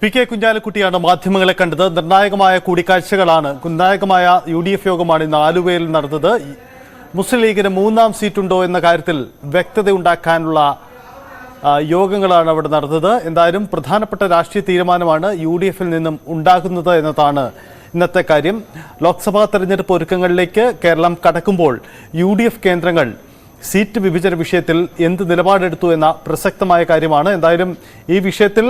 P K കുഞ്ഞാലിക്കുട്ടിയാണ് മാധ്യമങ്ങളെ കണ്ടത്. നിർണായകമായ കൂടിക്കാഴ്ചകളാണ്. നിർണായകമായ യു ഡി എഫ് യോഗമാണ് ഇന്ന് ആലുവയിൽ നടന്നത്. മുസ്ലിം ലീഗിന് മൂന്നാം സീറ്റുണ്ടോ എന്ന കാര്യത്തിൽ വ്യക്തതയുണ്ടാക്കാനുള്ള യോഗങ്ങളാണ് അവിടെ നടന്നത്. എന്തായാലും പ്രധാനപ്പെട്ട രാഷ്ട്രീയ തീരുമാനമാണ് യു ഡി എഫിൽ നിന്നും ഉണ്ടാകുന്നത് എന്നതാണ് ഇന്നത്തെ കാര്യം. ലോക്സഭാ തെരഞ്ഞെടുപ്പ് ഒരുക്കങ്ങളിലേക്ക് കേരളം കടക്കുമ്പോൾ യു കേന്ദ്രങ്ങൾ സീറ്റ് വിഭജന വിഷയത്തിൽ എന്ത് നിലപാടെടുത്തു എന്ന പ്രസക്തമായ കാര്യമാണ്. എന്തായാലും ഈ വിഷയത്തിൽ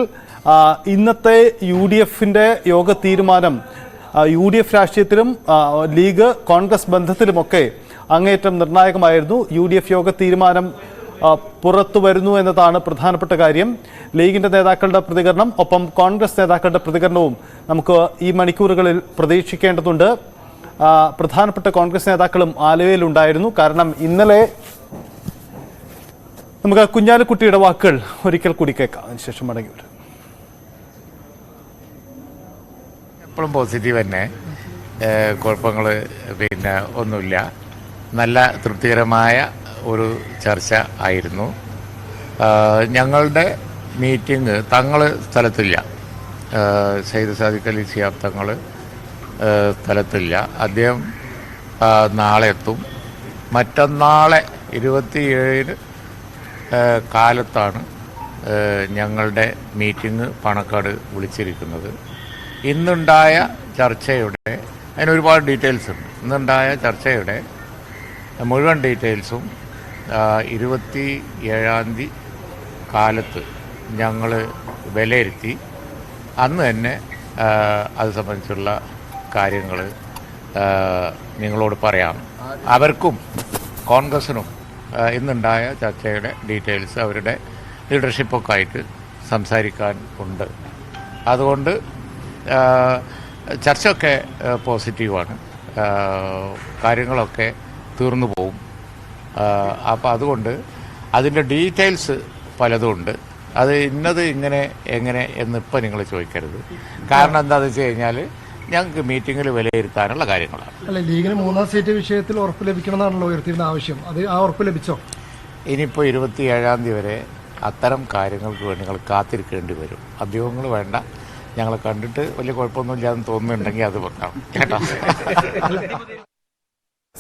ഇന്നത്തെ യു ഡി എഫിന്റെ യോഗ തീരുമാനം യു ഡി എഫ് രാഷ്ട്രീയത്തിലും ലീഗ് കോൺഗ്രസ് ബന്ധത്തിലുമൊക്കെ അങ്ങേയറ്റം നിർണായകമായിരുന്നു. യു ഡി എഫ് യോഗ തീരുമാനം പുറത്തു വരുന്നു എന്നതാണ് പ്രധാനപ്പെട്ട കാര്യം. ലീഗിന്റെ നേതാക്കളുടെ പ്രതികരണം ഒപ്പം കോൺഗ്രസ് നേതാക്കളുടെ പ്രതികരണവും നമുക്ക് ഈ മണിക്കൂറുകളിൽ പ്രതീക്ഷിക്കേണ്ടതുണ്ട്. പ്രധാനപ്പെട്ട കോൺഗ്രസ് നേതാക്കളും ആലുവയിലുണ്ടായിരുന്നു. കാരണം ഇന്നലെ നമുക്ക് കുഞ്ഞാലിക്കുട്ടിയുടെ വാക്കുകൾ ഒരിക്കൽ കൂടി കേൾക്കാം. അതിനുശേഷം മടങ്ങി വരും. എപ്പോഴും പോസിറ്റീവ് തന്നെ. കുഴപ്പങ്ങൾ പിന്നെ ഒന്നുമില്ല. നല്ല തൃപ്തികരമായ ഒരു ചർച്ച ആയിരുന്നു. ഞങ്ങളുടെ മീറ്റിംഗ് തങ്ങൾ സ്ഥലത്തില്ല. സയ്യിദ് സാദിഖ് അലി സിയാബ് തങ്ങൾ സ്ഥലത്തില്ല അദ്ദേഹം നാളെ എത്തും. മറ്റന്നാളെ ഇരുപത്തിയേഴിന് ഏഹ് കാലത്താണ് ഞങ്ങളുടെ മീറ്റിംഗ് പണക്കാട് വിളിച്ചിരിക്കുന്നത്. ഇന്നുണ്ടായ ചർച്ചയുടെ അതിന് ഒരുപാട് ഡീറ്റെയിൽസ് ഉണ്ട്. ഇന്നുണ്ടായ ചർച്ചയുടെ മുഴുവൻ ഡീറ്റെയിൽസും ഇരുപത്തി ഏഴാം തീയതി കാലത്ത് ഞങ്ങൾ വിലയിരുത്തി. അന്ന് തന്നെ അത് സംബന്ധിച്ചുള്ള കാര്യങ്ങൾ നിങ്ങളോട് പറയാം. അവർക്കും കോൺഗ്രസിനും ഇന്നുണ്ടായ ചർച്ചയുടെ ഡീറ്റെയിൽസ് അവരുടെ ലീഡർഷിപ്പൊക്കെ ആയിട്ട് സംസാരിക്കാൻ ഉണ്ട്. അതുകൊണ്ട് ചർച്ചയൊക്കെ പോസിറ്റീവാണ് കാര്യങ്ങളൊക്കെ തീർന്നു പോവും. അപ്പോൾ അതുകൊണ്ട് അതിന്റെ ഡീറ്റെയിൽസ് പലതും ഉണ്ട്. അത് ഇന്നത് ഇങ്ങനെ എങ്ങനെ എന്നിപ്പോൾ നിങ്ങൾ ചോദിക്കരുത്. കാരണം എന്താണെന്ന് വെച്ച് കഴിഞ്ഞാൽ ഞങ്ങൾക്ക് മീറ്റിങ്ങിൽ വിലയിരുത്താനുള്ള കാര്യങ്ങളാണ്. അല്ല ലീഗിന് മൂന്നാം സീറ്റ് വിഷയത്തിൽ ഉറപ്പ് ലഭിക്കണമെന്നാണല്ലോ ഉയർത്തിയിരുന്ന ആവശ്യം. അത് ആ ഉറപ്പ് ലഭിച്ചോ? ഇനിയിപ്പോൾ ഇരുപത്തി ഏഴാം തീയതി വരെ അത്തരം കാര്യങ്ങൾക്ക് വേണ്ടി നിങ്ങൾ കാത്തിരിക്കേണ്ടി വരും. അധികങ്ങൾ വേണ്ട. ഞങ്ങളെ കണ്ടിട്ട് വലിയ കുഴപ്പമൊന്നുമില്ലാന്ന് തോന്നുന്നുണ്ടെങ്കിൽ അത് വെക്കാം. കേട്ടോ?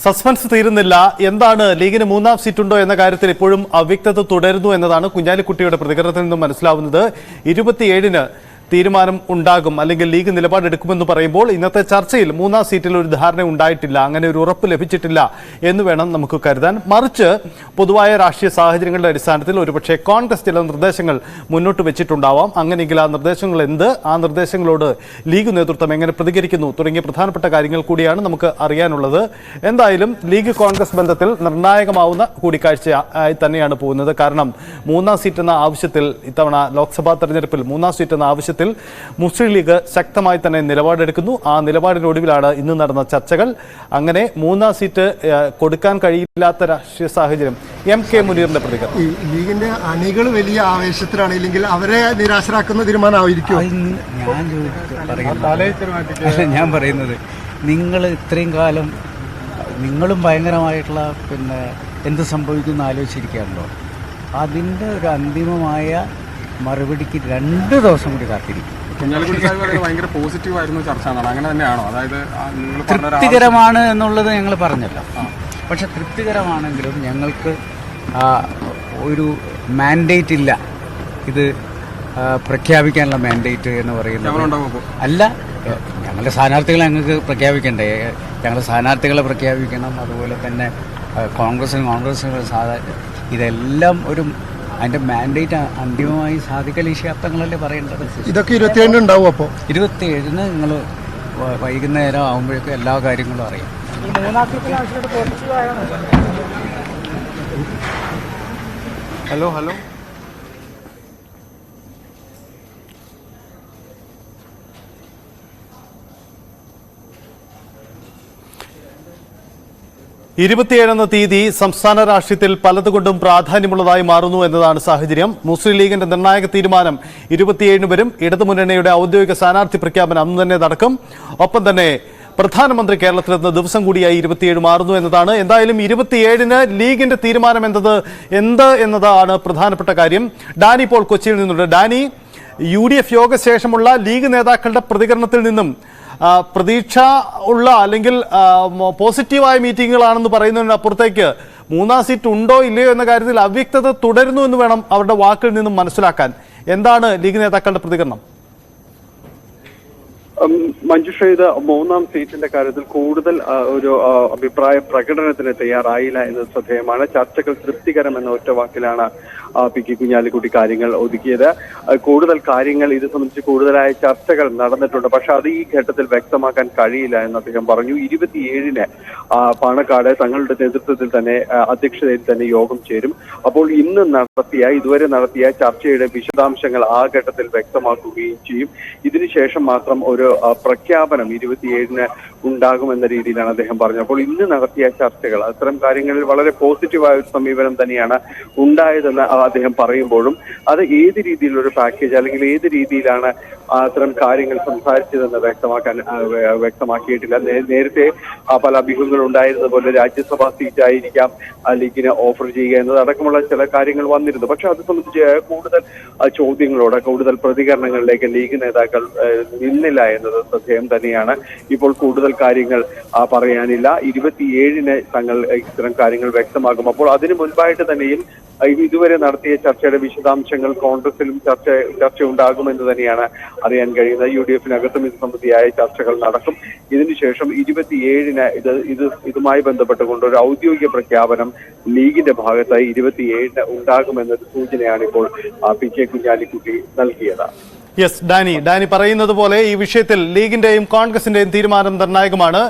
സസ്പെൻസ് തീരുന്നില്ല. എന്താണ് ലീഗിന് മൂന്നാം സീറ്റുണ്ടോ എന്ന കാര്യത്തിൽ ഇപ്പോഴും അവ്യക്തത തുടരുന്നു എന്നതാണ് കുഞ്ഞാലിക്കുട്ടിയുടെ പ്രതികരണത്തിൽ നിന്നും മനസ്സിലാവുന്നത്. ഇരുപത്തിയേഴിന് തീരുമാനം ഉണ്ടാകും അല്ലെങ്കിൽ ലീഗ് നിലപാടെടുക്കുമെന്ന് പറയുമ്പോൾ ഇന്നത്തെ ചർച്ചയിൽ മൂന്നാം സീറ്റിൽ ഒരു ധാരണ ഉണ്ടായിട്ടില്ല അങ്ങനെ ഒരു ഉറപ്പ് ലഭിച്ചിട്ടില്ല എന്ന് വേണം നമുക്ക് കരുതാൻ. മറിച്ച് പൊതുവായ രാഷ്ട്രീയ സാഹചര്യങ്ങളുടെ അടിസ്ഥാനത്തിൽ ഒരുപക്ഷെ കോൺഗ്രസ് ചില നിർദ്ദേശങ്ങൾ മുന്നോട്ട് വെച്ചിട്ടുണ്ടാവാം. അങ്ങനെയെങ്കിൽ ആ നിർദ്ദേശങ്ങൾ എന്ത്? ആ നിർദ്ദേശങ്ങളോട് ലീഗ് നേതൃത്വം എങ്ങനെ പ്രതികരിക്കുന്നു? തുടങ്ങിയ പ്രധാനപ്പെട്ട കാര്യങ്ങൾ കൂടിയാണ് നമുക്ക് അറിയാനുള്ളത്. എന്തായാലും ലീഗ് കോൺഗ്രസ് ബന്ധത്തിൽ നിർണായകമാവുന്ന കൂടിക്കാഴ്ച ആയി തന്നെയാണ് പോകുന്നത്. കാരണം മൂന്നാം സീറ്റ് എന്ന ആവശ്യത്തിൽ ഇത്തവണ ലോക്സഭാ തെരഞ്ഞെടുപ്പിൽ മൂന്നാം സീറ്റ് എന്ന ആവശ്യത്തിൽ മുസ്ലിം ലീഗ് ശക്തമായി തന്നെ നിലപാടെടുക്കുന്നു. ആ നിലപാടിനൊടുവിലാണ് ഇന്ന് നടന്ന ചർച്ചകൾ. അങ്ങനെ മൂന്നാം സീറ്റ് കൊടുക്കാൻ കഴിയില്ലാത്ത രാഷ്ട്രീയ സാഹചര്യം എം കെ മുനീറിന്റെ പ്രതികരണം. ഈ ലീഗിന്റെ അണികൾ വലിയ ആവേശത്തിലാണ് ഇല്ലെങ്കിൽ അവരെ നിരാശരാക്കുന്ന തീരുമാനമായിരിക്കും ഞാൻ ഞാൻ പറയുന്നത് നിങ്ങൾ ഇത്രയും കാലം നിങ്ങളും ഭയങ്കരമായിട്ടുള്ള പിന്നെ എന്ത് സംഭവിക്കുമെന്ന് ആലോചിച്ചിരിക്കുകയാണല്ലോ. അതിന്റെ ഒരു അന്തിമമായ മറുപടിക്ക് രണ്ട് ദിവസം കൂടി കാത്തിരിക്കും. തൃപ്തികരമാണ് എന്നുള്ളത് ഞങ്ങൾ പറഞ്ഞല്ലോ. പക്ഷെ തൃപ്തികരമാണെങ്കിലും ഞങ്ങൾക്ക് ഒരു മാൻഡേറ്റ് ഇല്ല. ഇത് പ്രഖ്യാപിക്കാനുള്ള മാൻഡേറ്റ് എന്ന് പറയുന്നത്. അല്ല ഞങ്ങളുടെ സ്ഥാനാർത്ഥികളെ ഞങ്ങൾക്ക് പ്രഖ്യാപിക്കണ്ടേ? ഞങ്ങളുടെ സ്ഥാനാർത്ഥികളെ പ്രഖ്യാപിക്കണം. അതുപോലെ തന്നെ കോൺഗ്രസിന് കോൺഗ്രസിന് സാധാരണ ഇതെല്ലാം ഒരു അതിന്റെ മാൻഡേറ്റ് അന്തിമമായി സാധിക്കൽ ഈ ശാബ്ദങ്ങളല്ലേ പറയേണ്ടത്? ഇതൊക്കെ ഇരുപത്തിയേഴിന് ഉണ്ടാവും അപ്പോൾ ഇരുപത്തിയേഴിന് നിങ്ങൾ വൈകുന്നേരം ആകുമ്പോഴേക്കും എല്ലാ കാര്യങ്ങളും അറിയാം. Hello hello. ഇരുപത്തിയേഴെന്ന തീയതി സംസ്ഥാന രാഷ്ട്രീയത്തിൽ പലതുകൊണ്ടും പ്രാധാന്യമുള്ളതായി മാറുന്നു എന്നതാണ് സാഹചര്യം. മുസ്ലിം ലീഗിന്റെ നിർണായക തീരുമാനം ഇരുപത്തിയേഴിന് വരും. ഇടതുമുന്നണിയുടെ ഔദ്യോഗിക സ്ഥാനാർത്ഥി പ്രഖ്യാപനം അന്ന് തന്നെ നടക്കും. ഒപ്പം തന്നെ പ്രധാനമന്ത്രി കേരളത്തിലെത്തുന്ന ദിവസം കൂടിയായി ഇരുപത്തിയേഴ് മാറുന്നു എന്നതാണ്. എന്തായാലും ഇരുപത്തിയേഴിന് ലീഗിന്റെ തീരുമാനം എന്നത് എന്ത് എന്നതാണ് പ്രധാനപ്പെട്ട കാര്യം. ഡാനി ഇപ്പോൾ കൊച്ചിയിൽ നിന്നുണ്ട്. ഡാനി യു ഡി എഫ് യോഗശേഷമുള്ള ലീഗ് നേതാക്കളുടെ പ്രതികരണത്തിൽ നിന്നും പ്രതീക്ഷ ഉള്ള അല്ലെങ്കിൽ പോസിറ്റീവായ മീറ്റിങ്ങുകളാണെന്ന് പറയുന്നതിന് അപ്പുറത്തേക്ക് മൂന്നാം സീറ്റ് ഉണ്ടോ ഇല്ലയോ എന്ന കാര്യത്തിൽ അവ്യക്തത തുടരുന്നു എന്ന് വേണം അവരുടെ വാക്കിൽ നിന്നും മനസ്സിലാക്കാൻ. എന്താണ് ലീഗ് നേതാക്കളുടെ പ്രതികരണം? മഞ്ജുഷ ഇത് മൂന്നാം സീറ്റിന്റെ കാര്യത്തിൽ കൂടുതൽ ഒരു അഭിപ്രായ പ്രകടനത്തിന് തയ്യാറായില്ല എന്നത് ശ്രദ്ധേയമാണ്. ചർച്ചകൾ തൃപ്തികരം എന്ന ഒറ്റ വാക്കിലാണ് പി കെ കുഞ്ഞാലിക്കുട്ടി കാര്യങ്ങൾ ഒതുക്കിയത്. കൂടുതൽ കാര്യങ്ങൾ ഇത് സംബന്ധിച്ച് കൂടുതലായ ചർച്ചകൾ നടന്നിട്ടുണ്ട്. പക്ഷെ അത് ഈ ഘട്ടത്തിൽ വ്യക്തമാക്കാൻ കഴിയില്ല എന്ന് അദ്ദേഹം പറഞ്ഞു. ഇരുപത്തിയേഴിന് പാണക്കാട് തങ്ങളുടെ നേതൃത്വത്തിൽ തന്നെ അധ്യക്ഷതയിൽ തന്നെ യോഗം ചേരും. അപ്പോൾ ഇന്ന് നടത്തിയ ഇതുവരെ നടത്തിയ ചർച്ചയുടെ വിശദാംശങ്ങൾ ആ ഘട്ടത്തിൽ വ്യക്തമാക്കുകയും ചെയ്യും. ഇതിനുശേഷം മാത്രം ഒരു പ്രഖ്യാപനം ഇരുപത്തിയേഴിന് ഉണ്ടാകുമെന്ന രീതിയിലാണ് അദ്ദേഹം പറഞ്ഞത്. അപ്പോൾ ഇന്ന് നടത്തിയ ചർച്ചകൾ അത്തരം കാര്യങ്ങളിൽ വളരെ പോസിറ്റീവായ ഒരു സമീപനം തന്നെയാണ് ഉണ്ടായതെന്ന് അദ്ദേഹം പറയുമ്പോഴും അത് ഏത് രീതിയിലൊരു പാക്കേജ് അല്ലെങ്കിൽ ഏത് രീതിയിലാണ് അത്തരം കാര്യങ്ങൾ സംസാരിച്ചതെന്ന് വ്യക്തമാക്കാൻ വ്യക്തമാക്കിയിട്ടില്ല. നേരത്തെ പല അഭ്യൂഹങ്ങൾ ഉണ്ടായിരുന്നത് പോലെ രാജ്യസഭാ സീറ്റ് ആയിരിക്കാം ആ ലീഗിന് ഓഫർ ചെയ്യുക എന്നത് അടക്കമുള്ള ചില കാര്യങ്ങൾ വന്നിരുന്നു. പക്ഷെ അത് സംബന്ധിച്ച് കൂടുതൽ ചോദ്യങ്ങളോട് കൂടുതൽ പ്രതികരണങ്ങളിലേക്ക് ലീഗ് നേതാക്കൾ നിന്നില്ല എന്നത് ശ്രദ്ധേയം തന്നെയാണ്. ഇപ്പോൾ കൂടുതൽ കാര്യങ്ങൾ പറയാനില്ല. ഇരുപത്തിയേഴിന് തങ്ങൾ ഇത്തരം കാര്യങ്ങൾ വ്യക്തമാകും. അപ്പോൾ അതിനു മുൻപായിട്ട് തന്നെയും ഇതുവരെ നടത്തിയ ചർച്ചയുടെ വിശദാംശങ്ങൾ കോൺഗ്രസിലും ചർച്ച ചർച്ച ഉണ്ടാകുമെന്ന് തന്നെയാണ് അറിയാൻ കഴിയുന്നത്. യു ഡി എഫിനകത്തും ഇത് സംബന്ധിയായ ചർച്ചകൾ നടക്കും. ഇതിനുശേഷം ഇരുപത്തിയേഴിന് ഇത് ഇത് ഇതുമായി ബന്ധപ്പെട്ടുകൊണ്ട് ഒരു ഔദ്യോഗിക പ്രഖ്യാപനം ലീഗിന്റെ ഭാഗത്തായി ഇരുപത്തിയേഴിന് ഉണ്ടാകുമെന്നൊരു സൂചനയാണ് ഇപ്പോൾ പി കെ കുഞ്ഞാലിക്കുട്ടി നൽകിയത്. Yes Dani. ഡാനി പറയുന്നത് പോലെ ഈ വിഷയത്തിൽ ലീഗിന്റെയും കോൺഗ്രസിന്റെയും തീരുമാനം നിർണായകമാണ്.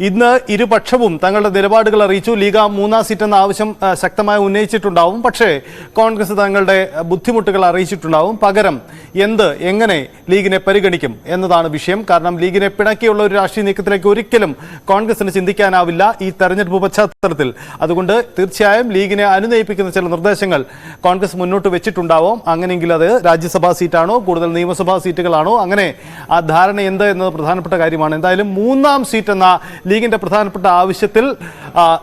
ഇന്ന് ഇരുപക്ഷവും തങ്ങളുടെ നിലപാടുകൾ അറിയിച്ചു. ലീഗ മൂന്നാം സീറ്റ് എന്ന ആവശ്യം ശക്തമായി ഉന്നയിച്ചിട്ടുണ്ടാവും. പക്ഷേ കോൺഗ്രസ് തങ്ങളുടെ ബുദ്ധിമുട്ടുകൾ അറിയിച്ചിട്ടുണ്ടാവും. പകരം എന്ത് എങ്ങനെ ലീഗിനെ പരിഗണിക്കും എന്നതാണ് വിഷയം. കാരണം ലീഗിനെ പിണക്കിയുള്ള ഒരു രാഷ്ട്രീയ നീക്കത്തിലേക്ക് ഒരിക്കലും കോൺഗ്രസിന് ചിന്തിക്കാനാവില്ല ഈ തെരഞ്ഞെടുപ്പ് പശ്ചാത്തലത്തിൽ. അതുകൊണ്ട് തീർച്ചയായും ലീഗിനെ അനുനയിപ്പിക്കുന്ന ചില നിർദ്ദേശങ്ങൾ കോൺഗ്രസ് മുന്നോട്ട് വെച്ചിട്ടുണ്ടാവും. അങ്ങനെയെങ്കിൽ അത് രാജ്യസഭാ സീറ്റാണോ കൂടുതൽ നിയമസഭാ സീറ്റുകളാണോ? അങ്ങനെ ആ ധാരണ എന്ത് എന്നത് പ്രധാനപ്പെട്ട കാര്യമാണ്. എന്തായാലും മൂന്നാം സീറ്റ് എന്ന ലീഗിന്റെ പ്രധാനപ്പെട്ട ആവശ്യത്തിൽ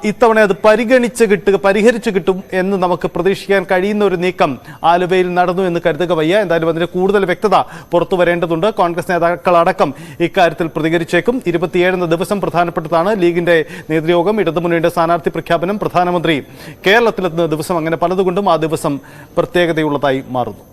ഇത്തവണ അത് പരിഗണിച്ച് കിട്ടുക പരിഹരിച്ച് കിട്ടും എന്ന് നമുക്ക് പ്രതീക്ഷിക്കാൻ കഴിയുന്ന ഒരു നീക്കം ആലുവയിൽ നടന്നു എന്ന് കരുതുക വയ്യ. എന്തായാലും അതിന്റെ കൂടുതൽ വ്യക്തത പുറത്തു വരേണ്ടതുണ്ട്. കോൺഗ്രസ് നേതാക്കളടക്കം ഇക്കാര്യത്തിൽ പ്രതികരിച്ചേക്കും. ഇരുപത്തിയേഴെന്ന ദിവസം പ്രധാനപ്പെട്ടതാണ് ലീഗിന്റെ നേതൃയോഗം. ഇടതുമുന്നണിയുടെ സ്ഥാനാർത്ഥി പ്രഖ്യാപനം പ്രധാനമന്ത്രി കേരളത്തിലെത്തുന്ന ദിവസം. അങ്ങനെ പലതുകൊണ്ടും ആ ദിവസം പ്രത്യേകതയുള്ളതായി മാറുന്നു.